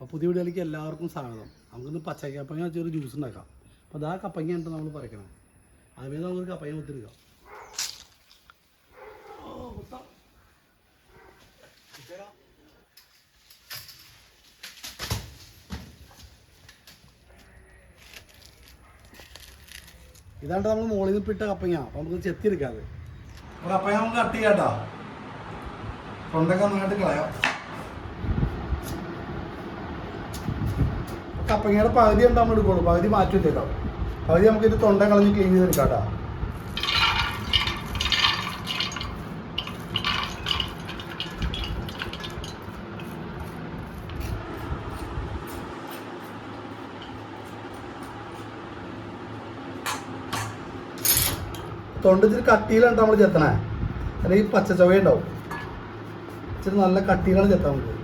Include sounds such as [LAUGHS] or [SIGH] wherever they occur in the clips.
അപ്പോൾ പുതിയ വീടുകളിലേക്ക് എല്ലാവർക്കും സ്വാഗതം. നമുക്കിന്ന് പച്ച കപ്പങ്ങ വെച്ചൊരു ജ്യൂസ് ഉണ്ടാക്കാം. അപ്പോൾ അതാ കപ്പങ്ങ ഉണ്ട് നമ്മൾ പറിക്കണം. അതുപോലെ നമുക്ക് കപ്പങ്ങ കുത്തിരിക്കാം. ഇതാണ്ട് നമ്മൾ മുകളിൽ നിന്ന് ഇട്ട കപ്പങ്ങ. അപ്പോൾ നമുക്ക് ചെത്തിയെടുക്കാതെ അത്. കപ്പങ്ങ നമുക്ക് കട്ട് ചെയ്യാം കേട്ടോ. തൊണ്ടൊക്കെ നന്നായിട്ട് കളയാം. കപ്പങ്ങയുടെ പകുതി എന്താ നമ്മൾ എടുക്കുള്ളൂ? പകുതി മാറ്റില്ലല്ലോ പകുതി നമുക്ക് ഇത് തൊണ്ട കളഞ്ഞ് ക്ലീൻ ചെയ്തെടുക്കാം കേട്ടോ. തൊണ്ട ഇച്ചിരി കട്ടിയിലാണ് നമ്മൾ ചെത്തണേ. അല്ലെങ്കിൽ പച്ച ചുവ ഉണ്ടാവും ഇച്ചിരി നല്ല കട്ടിയിലാണ് ചെത്താൻ നമുക്ക്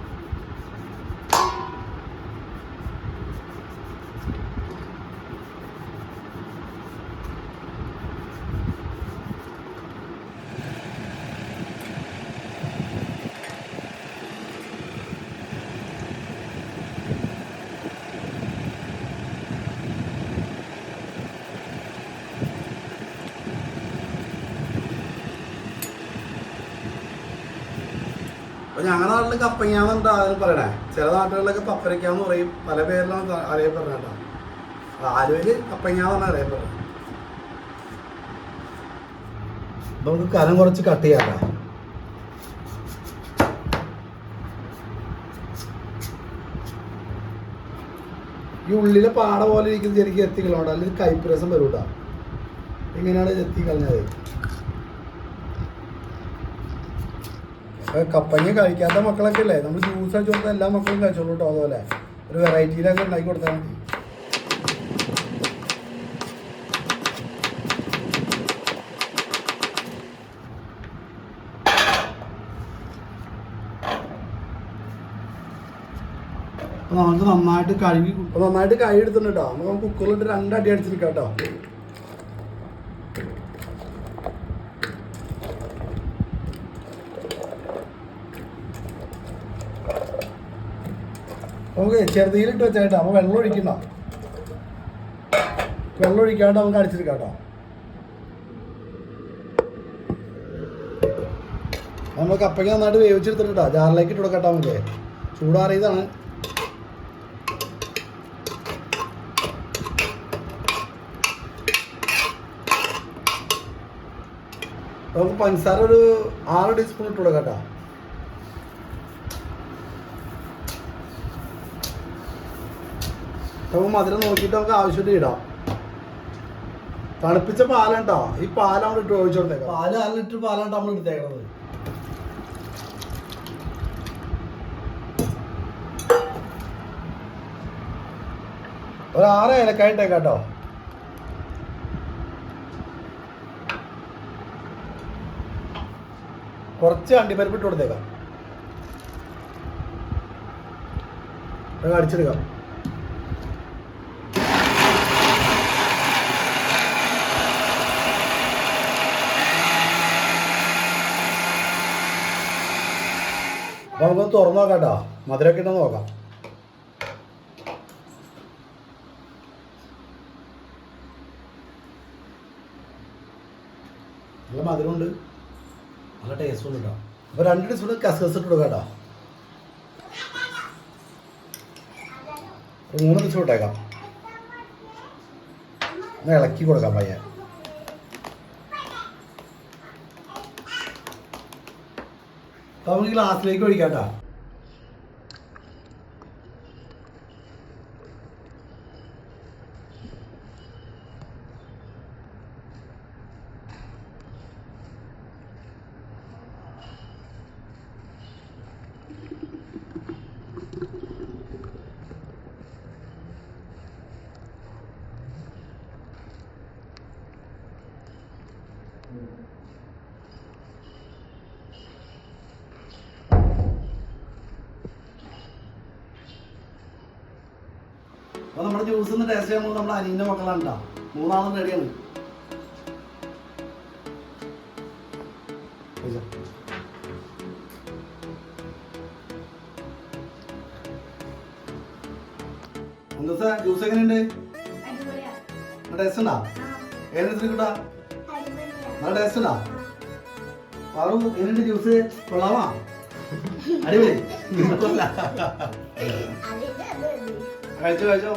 അപ്പൊ ഞങ്ങളുടെ നാട്ടിൽ കപ്പങ്ങാന്നുണ്ട് അതിന് പറയണേ. ചില നാട്ടുകളിലൊക്കെ പപ്പരക്കാന്ന് പറയും. പല പേരിലാണ് അറിയപ്പെടുന്നത് കേട്ടോ. ആലുവയിൽ കപ്പങ്ങാന്നാണ് അറിയപ്പെടുന്നത് നമുക്ക് കനം കുറച്ച് കട്ട് ചെയ്യാം ഈ ഉള്ളിലെ പാട പോലെ ഇരിക്കുന്ന ശരിക്കും എത്തിക്കളോണ്ട് അല്ലെങ്കിൽ കൈപ്രസം വരൂട്ടോ. എങ്ങനെയാണ് കേട്ടോ കപ്പങ്ങ കഴിക്കാത്ത മക്കളൊക്കെ അല്ലേ നമ്മൾ ജ്യൂസ് അടിച്ചു കൊടുത്താൽ എല്ലാ മക്കളും കഴിച്ചോളൂ കേട്ടോ അതുപോലെ. ഒരു വെറൈറ്റിയിലൊക്കെ ഉണ്ടാക്കി കൊടുത്താൽ മതി. അപ്പൊ നമുക്ക് നന്നായിട്ട് കഴുകി നന്നായിട്ട് കഴുകി എടുത്തിട്ടുണ്ട് കേട്ടോ നമുക്ക് കുക്കറിലിട്ട് രണ്ടടി അടിച്ചിരിക്കാം കേട്ടോ നമുക്ക് ചെറുതീലിട്ട് വെച്ചേട്ടാ അപ്പോൾ വെള്ളം ഒഴിക്കണ്ട. വെള്ളം ഒഴിക്കാണ്ട് നമുക്ക് അടിച്ചെടുക്കാം കേട്ടോ. നമ്മൾ കപ്പയ്ക്ക് നന്നായിട്ട് വേവിച്ചെടുത്തിട്ടാ ജാറിലേക്ക് ഇട്ട് കൊടുക്കട്ടോ നമുക്ക്. ചൂടാറിയതാണ്. നമുക്ക് പഞ്ചസാര ഒരു ആറ് ടീസ്പൂൺ ഇട്ട് കൊടുക്കാം കേട്ടോ. നമുക്ക് മധുരം നോക്കിയിട്ട് നമുക്ക് ആവശ്യമായിട്ട് ഇടാം. തണുപ്പിച്ച പാലുണ്ടോ? ഈ പാൽ നമ്മൾ ഇട്ട് ഒഴിച്ചു കൊടുത്തേക്കാം പാൽ അര ലിറ്റർ പാലാണ് നമ്മൾ എടുത്തേക്കണത്. ഒരു ആറ് ഏലക്കായ ഇട്ടേക്കാം കേട്ടോ. കുറച്ച് അണ്ടിപ്പരിപ്പ് ഇട്ട് കൊടുത്തേക്കാം. അടിച്ചെടുക്കാം അപ്പൊ നമുക്ക് തുറന്നു നോക്കാം കേട്ടോ. മധുരമൊക്കെ ഉണ്ടോ നോക്കാം. നല്ല മധുരമുണ്ട്. നല്ല ടേസ്റ്റ് ഉണ്ട് കേട്ടോ. അപ്പൊ രണ്ട് ടീസ്പൂൺ കസകസ് ഇട്ട് കൊടുക്കാം കേട്ടോ. മൂന്ന് ടീസ്പൂൺ ഇട്ടേക്കാം. ഇളക്കി കൊടുക്കാം പയ്യൻ അപ്പൊ നമുക്ക് ഗ്ലാസ്സിലേക്ക് ഒഴിക്കാം അപ്പൊ നമ്മുടെ ജ്യൂസ് ഒന്ന് ടേസ്റ്റ് ചെയ്യാൻ പോകുന്നത് നമ്മുടെ അനിയന്റെ മക്കളാണ് കേട്ടോ മൂന്നാമത് റെഡിയാണ് ജ്യൂസ് എങ്ങനെയുണ്ട്? അടിപൊളിയാ. നല്ല ടേസ്റ്റ് ഉണ്ടാ? ഏതെടുത്തിട്ട് കിട്ടാ അടിപൊളിയാ. നല്ല ടേസ്റ്റ് ഉണ്ടാ? പാറു എങ്ങനെയുണ്ട് ജ്യൂസ് കൊള്ളാമാ? അടിപൊളി. [LAUGHS] കൊള്ള. 알죠? കഴിച്ചോ കഴിച്ചോ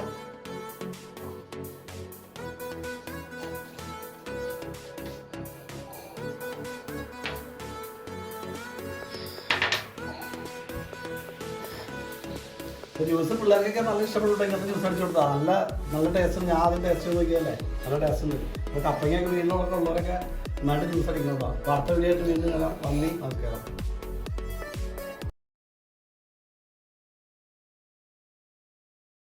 ജ്യൂസ് പിള്ളേർക്കൊക്കെ നല്ല ഇഷ്ടപ്പെട്ടു ഇങ്ങനത്തെ ജ്യൂസ് അടിച്ചു കൊടുത്താൽ നല്ല നല്ല ടേസ്റ്റ് ഞാൻ ആദ്യം ടേസ്റ്റ് നോക്കിയല്ലേ നല്ല ടേസ്റ്റ് ഉണ്ട്. അപ്പോൾ കപ്പങ്ങയൊക്കെ വീട്ടിലൊക്കെ ഉള്ളവരൊക്കെ നന്നായിട്ട് ജ്യൂസ് അടിക്കുന്നതാണ് അപ്പോൾ അടുത്ത വീഡിയോ ആയിട്ട് വീണ്ടും നന്ദി. നമസ്കാരം.